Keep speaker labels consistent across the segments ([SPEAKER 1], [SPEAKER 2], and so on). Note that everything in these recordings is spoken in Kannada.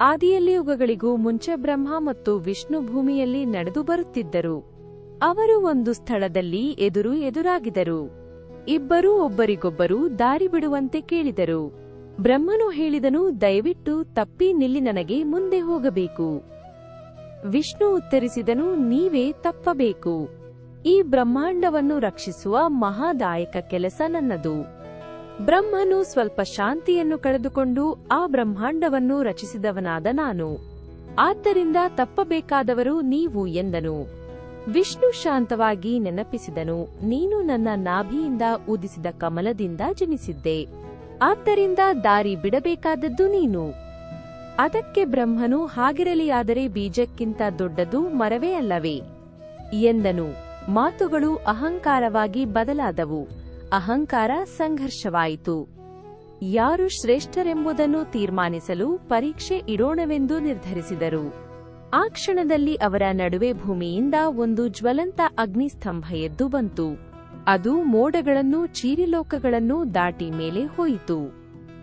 [SPEAKER 1] ಆದಿಯಲ್ಲಿ ಯುಗಗಳಿಗೂ ಮುಂಚೆ ಬ್ರಹ್ಮ ಮತ್ತು ವಿಷ್ಣು ಭೂಮಿಯಲ್ಲಿ ನಡೆದು ಬರುತ್ತಿದ್ದರು. ಅವರು ಒಂದು ಸ್ಥಳದಲ್ಲಿ ಎದುರು ಎದುರಾಗಿದರು. ಇಬ್ಬರೂ ಒಬ್ಬರಿಗೊಬ್ಬರು ದಾರಿ ಬಿಡುವಂತೆ ಕೇಳಿದರು. ಬ್ರಹ್ಮನು ಹೇಳಿದನು, ದಯವಿಟ್ಟು ತಪ್ಪಿ ನಿಲ್ಲಿ, ನನಗೆ ಮುಂದೆ ಹೋಗಬೇಕು. ವಿಷ್ಣು ಉತ್ತರಿಸಿದನು, ನೀವೇ ತಪ್ಪಬೇಕು. ಈ ಬ್ರಹ್ಮಾಂಡವನ್ನು ರಕ್ಷಿಸುವ ಮಹಾದಾಯಕ ಕೆಲಸ ನನ್ನದು. ಬ್ರಹ್ಮನು ಸ್ವಲ್ಪ ಶಾಂತಿಯನ್ನು ಕಳೆದುಕೊಂಡು ಆ ಬ್ರಹ್ಮಾಂಡವನ್ನು ರಚಿಸಿದವನಾದ ನಾನು. ಆದ್ದರಿಂದ ತಪ್ಪಬೇಕಾದವರು ನೀವು ಎಂದನು. ವಿಷ್ಣು ಶಾಂತವಾಗಿ ನೆನಪಿಸಿದನು, ನೀನು ನನ್ನ ನಾಭಿಯಿಂದ ಉದಿಸಿದ ಕಮಲದಿಂದ ಜನಿಸಿದ್ದೆ. ಆದ್ದರಿಂದ ದಾರಿ ಬಿಡಬೇಕಾದದ್ದು ನೀನು. ಅದಕ್ಕೆ ಬ್ರಹ್ಮನು ಹಾಗಿರಲಿಯಾದರೆ ಬೀಜಕ್ಕಿಂತ ದೊಡ್ಡದು ಮರವೇ ಅಲ್ಲವೇ? ಎಂದನು. ಮಾತುಗಳು ಅಹಂಕಾರವಾಗಿ ಬದಲಾದವು. ಅಹಂಕಾರ ಸಂಘರ್ಷವಾಯಿತು. ಯಾರು ಶ್ರೇಷ್ಠರೆಂಬುದನ್ನು ತೀರ್ಮಾನಿಸಲು ಪರೀಕ್ಷೆ ಇಡೋಣವೆಂದು ನಿರ್ಧರಿಸಿದರು. ಆ ಕ್ಷಣದಲ್ಲಿ ಅವರ ನಡುವೆ ಭೂಮಿಯಿಂದ ಒಂದು ಜ್ವಲಂತ ಅಗ್ನಿಸ್ತಂಭ ಎದ್ದು ಬಂತು. ಅದು ಮೋಡಗಳನ್ನು, ಚೀರಿಲೋಕಗಳನ್ನು ದಾಟಿ ಮೇಲೆ ಹೋಯಿತು.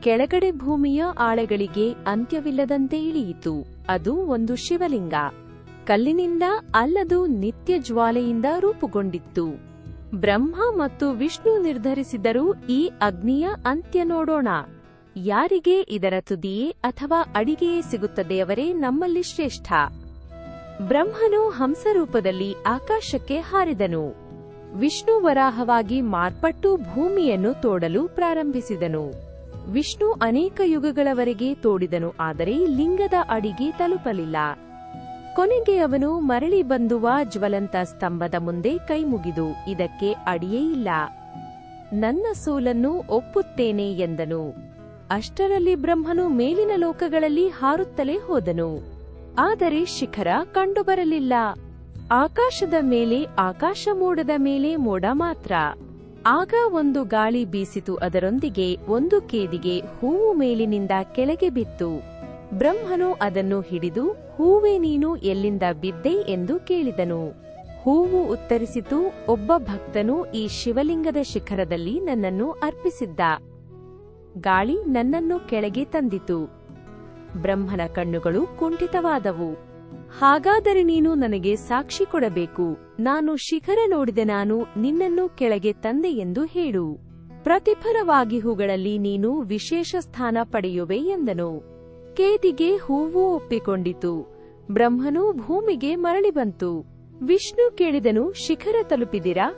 [SPEAKER 1] ಕೆಳಗಡೆ ಭೂಮಿಯ ಆಳೆಗಳಿಗೆ ಅಂತ್ಯವಿಲ್ಲದಂತೆ ಇಳಿಯಿತು. ಅದು ಒಂದು ಶಿವಲಿಂಗ. ಕಲ್ಲಿನಿಂದ ಅಲ್ಲದು ನಿತ್ಯ ಜ್ವಾಲೆಯಿಂದ ರೂಪುಗೊಂಡಿತ್ತು. ಬ್ರಹ್ಮ ಮತ್ತು ವಿಷ್ಣು ನಿರ್ಧರಿಸಿದರು ಈ ಅಗ್ನಿಯ ಅಂತ್ಯ ನೋಡೋಣ. ಯಾರಿಗೆ ಇದರ ತುದಿಯೇ ಅಥವಾ ಅಡಿಗೆಯೇ ಸಿಗುತ್ತದೆಯವರೇ ನಮ್ಮಲ್ಲಿ ಶ್ರೇಷ್ಠ. ಬ್ರಹ್ಮನು ಹಂಸರೂಪದಲ್ಲಿ ಆಕಾಶಕ್ಕೆ ಹಾರಿದನು. ವಿಷ್ಣು ವರಾಹವಾಗಿ ಮಾರ್ಪಟ್ಟು ಭೂಮಿಯನ್ನು ತೋಡಲು ಪ್ರಾರಂಭಿಸಿದನು. ವಿಷ್ಣು ಅನೇಕ ಯುಗಗಳವರೆಗೆ ತೋಡಿದನು, ಆದರೆ ಲಿಂಗದ ಅಡಿಗೆ ತಲುಪಲಿಲ್ಲ. ಕೊನೆಗೆ ಅವನು ಮರಳಿ ಬಂದುವ ಜ್ವಲಂತ ಸ್ತಂಭದ ಮುಂದೆ ಕೈಮುಗಿದು ಇದಕ್ಕೆ ಅಡಿಯೇ ಇಲ್ಲ. ನನ್ನ ಸೋಲನ್ನು ಒಪ್ಪುತ್ತೇನೆ ಎಂದನು. ಅಷ್ಟರಲ್ಲಿ ಬ್ರಹ್ಮನು ಮೇಲಿನ ಲೋಕಗಳಲ್ಲಿ ಹಾರುತ್ತಲೇ ಹೋದನು. ಆದರೆ ಶಿಖರ ಕಂಡುಬರಲಿಲ್ಲ. ಆಕಾಶದ ಮೇಲೆ, ಆಕಾಶ ಮೋಡದ ಮೇಲೆ ಮೋಡ ಮಾತ್ರ. ಆಗ ಒಂದು ಗಾಳಿ ಬೀಸಿತು, ಅದರೊಂದಿಗೆ ಒಂದು ಕೇದಿಗೆ ಹೂವು ಮೇಲಿನಿಂದ ಕೆಳಗೆ ಬಿತ್ತು. ಬ್ರಹ್ಮನು ಅದನ್ನು ಹಿಡಿದು, ಹೂವೇ ನೀನು ಎಲ್ಲಿಂದ ಬಿದ್ದೆ? ಎಂದು ಕೇಳಿದನು. ಹೂವು ಉತ್ತರಿಸಿತು, ಒಬ್ಬ ಭಕ್ತನು ಈ ಶಿವಲಿಂಗದ ಶಿಖರದಲ್ಲಿ ನನ್ನನ್ನು ಅರ್ಪಿಸಿದ್ದ. ಗಾಳಿ ನನ್ನನ್ನು ಕೆಳಗೆ ತಂದಿತು. ಬ್ರಹ್ಮನ ಕಣ್ಣುಗಳು ಕುಂಠಿತವಾದವು. ಹಾಗಾದರೆ ನೀನು ನನಗೆ ಸಾಕ್ಷಿ ಕೊಡಬೇಕು. ನಾನು ಶಿಖರ ನೋಡಿದೆ, ನಾನು ನಿನ್ನನ್ನು ಕೆಳಗೆ ತಂದೆ ಎಂದು ಹೇಳು. ಪ್ರತಿಫಲವಾಗಿ ಹೂಗಳಲ್ಲಿ ನೀನು ವಿಶೇಷ ಸ್ಥಾನ ಪಡೆಯುವೆ ಎಂದನು. ಕೇದಿಗೆ ಹೂವು ಒಪ್ಪಿಕೊಂಡಿತು. ಬ್ರಹ್ಮನು ಭೂಮಿಗೆ ಮರಳಿ ಬಂತು. ವಿಷ್ಣು ಕೇಳಿದನು, ಶಿಖರ ತಲುಪಿದಿರಾ?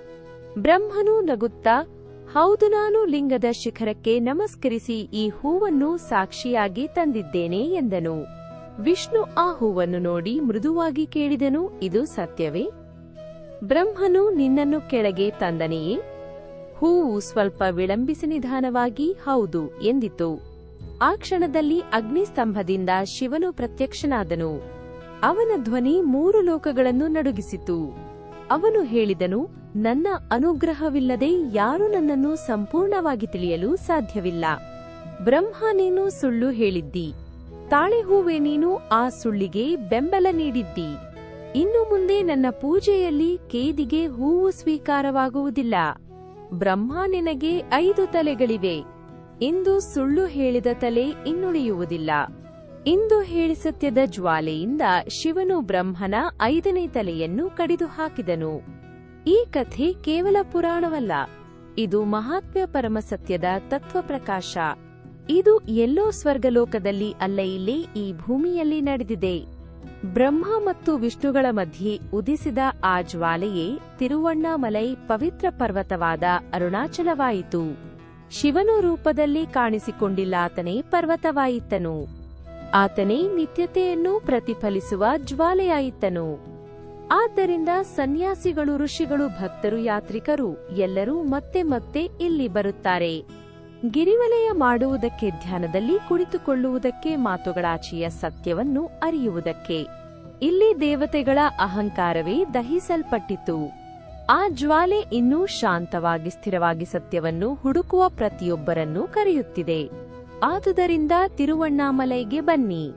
[SPEAKER 1] ಬ್ರಹ್ಮನು ನಗುತ್ತಾ, ಹೌದು ನಾನು ಲಿಂಗದ ಶಿಖರಕ್ಕೆ ನಮಸ್ಕರಿಸಿ ಈ ಹೂವನ್ನು ಸಾಕ್ಷಿಯಾಗಿ ತಂದಿದ್ದೇನೆ ಎಂದನು. ವಿಷ್ಣು ಆ ಹೂವನ್ನು ನೋಡಿ ಮೃದುವಾಗಿ ಕೇಳಿದನು, ಇದು ಸತ್ಯವೇ? ಬ್ರಹ್ಮನು ನಿನ್ನನ್ನು ಕೆಳಗೆ ತಂದನೆಯೇ? ಹೂವು ಸ್ವಲ್ಪ ವಿಳಂಬಿಸಿ ನಿಧಾನವಾಗಿ, ಹೌದು ಎಂದಿತು. ಆ ಕ್ಷಣದಲ್ಲಿ ಅಗ್ನಿಸ್ತಂಭದಿಂದ ಶಿವನು ಪ್ರತ್ಯಕ್ಷನಾದನು. ಅವನ ಧ್ವನಿ ಮೂರು ಲೋಕಗಳನ್ನು ನಡುಗಿಸಿತು. ಅವನು ಹೇಳಿದನು, ನನ್ನ ಅನುಗ್ರಹವಿಲ್ಲದೆ ಯಾರು ನನ್ನನ್ನು ಸಂಪೂರ್ಣವಾಗಿ ತಿಳಿಯಲು ಸಾಧ್ಯವಿಲ್ಲ. ಬ್ರಹ್ಮ ನೀನು ಸುಳ್ಳು ಹೇಳಿದ್ದಿ. ತಾಳೆ ಹೂವೆ ನೀನು ಆ ಸುಳ್ಳಿಗೆ ಬೆಂಬಲ ನೀಡಿದ್ದಿ. ಇನ್ನು ಮುಂದೆ ನನ್ನ ಪೂಜೆಯಲ್ಲಿ ಕೇದಿಗೆ ಹೂವು ಸ್ವೀಕಾರವಾಗುವುದಿಲ್ಲ. ಬ್ರಹ್ಮ ನಿನಗೆ ಐದು ತಲೆಗಳಿವೆ. ಇಂದು ಸುಳ್ಳು ಹೇಳಿದ ತಲೆ ಇನ್ನುಳಿಯುವುದಿಲ್ಲ. ಇಂದು ಹೇಳಿಸತ್ಯದ ಜ್ವಾಲೆಯಿಂದ ಶಿವನು ಬ್ರಹ್ಮನ ಐದನೇ ತಲೆಯನ್ನು ಕಡಿದು ಹಾಕಿದನು ಈ ಕಥೆ ಕೇವಲ ಪುರಾಣವಲ್ಲ, ಇದು ಮಹಾತ್ಮ್ಯ ಪರಮಸತ್ಯದ ತತ್ವ ಪ್ರಕಾಶ. ಇದು ಎಲ್ಲೋ ಸ್ವರ್ಗಲೋಕದಲ್ಲಿ ಅಲ್ಲ, ಇಲ್ಲಿ ಈ ಭೂಮಿಯಲ್ಲಿ ನಡೆದಿದೆ. ಬ್ರಹ್ಮ ಮತ್ತು ವಿಷ್ಣುಗಳ ಮಧ್ಯೆ ಉದಿಸಿದ ಆ ಜ್ವಾಲೆಯೇ ತಿರುವಣ್ಣಾಮಲೈ ಪವಿತ್ರ ಪರ್ವತವಾದ ಅರುಣಾಚಲವಾಯಿತು. ಶಿವನು ರೂಪದಲ್ಲಿ ಕಾಣಿಸಿಕೊಂಡಿಲ್ಲ ಆತನೇ ಪರ್ವತವಾಯಿತನು. ಆತನೇ ನಿತ್ಯತೆಯನ್ನು ಪ್ರತಿಫಲಿಸುವ ಜ್ವಾಲೆಯಾಯಿತನು. ಆದ್ದರಿಂದ ಸನ್ಯಾಸಿಗಳು, ಋಷಿಗಳು, ಭಕ್ತರು, ಯಾತ್ರಿಕರು ಎಲ್ಲರೂ ಮತ್ತೆ ಮತ್ತೆ ಇಲ್ಲಿ ಬರುತ್ತಾರೆ. ಗಿರಿವಲಯ ಮಾಡುವುದಕ್ಕೆ, ಧ್ಯಾನದಲ್ಲಿ ಕುಳಿತುಕೊಳ್ಳುವುದಕ್ಕೆ, ಮಾತುಗಳಾಚೆಯ ಸತ್ಯವನ್ನು ಅರಿಯುವುದಕ್ಕೆ. ಇಲ್ಲಿ ದೇವತೆಗಳ ಅಹಂಕಾರವೇ ದಹಿಸಲ್ಪಟ್ಟಿತು. ಆ ಜ್ವಾಲೆ ಇನ್ನೂ ಶಾಂತವಾಗಿ ಸ್ಥಿರವಾಗಿ ಸತ್ಯವನ್ನು ಹುಡುಕುವ ಪ್ರತಿಯೊಬ್ಬರನ್ನೂ ಕರೆಯುತ್ತಿದೆ. ಆದುದರಿಂದ ತಿರುವಣ್ಣಾಮಲೈಗೆ ಬನ್ನಿ.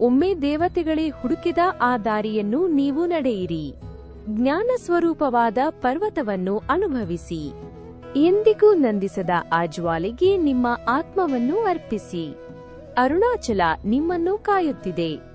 [SPEAKER 1] ಒಮ್ಮೆ ದೇವತೆಗಳೇ ಹುಡುಕಿದ ಆ ದಾರಿಯನ್ನು ನೀವು ನಡೆಯಿರಿ. ಜ್ಞಾನ ಸ್ವರೂಪವಾದ ಪರ್ವತವನ್ನು ಅನುಭವಿಸಿ. ಎಂದಿಗೂ ನಂದಿಸದ ಆ ಜ್ವಾಲೆಗೆ ನಿಮ್ಮ ಆತ್ಮವನ್ನು ಅರ್ಪಿಸಿ. ಅರುಣಾಚಲ ನಿಮ್ಮನ್ನು ಕಾಯುತ್ತಿದೆ.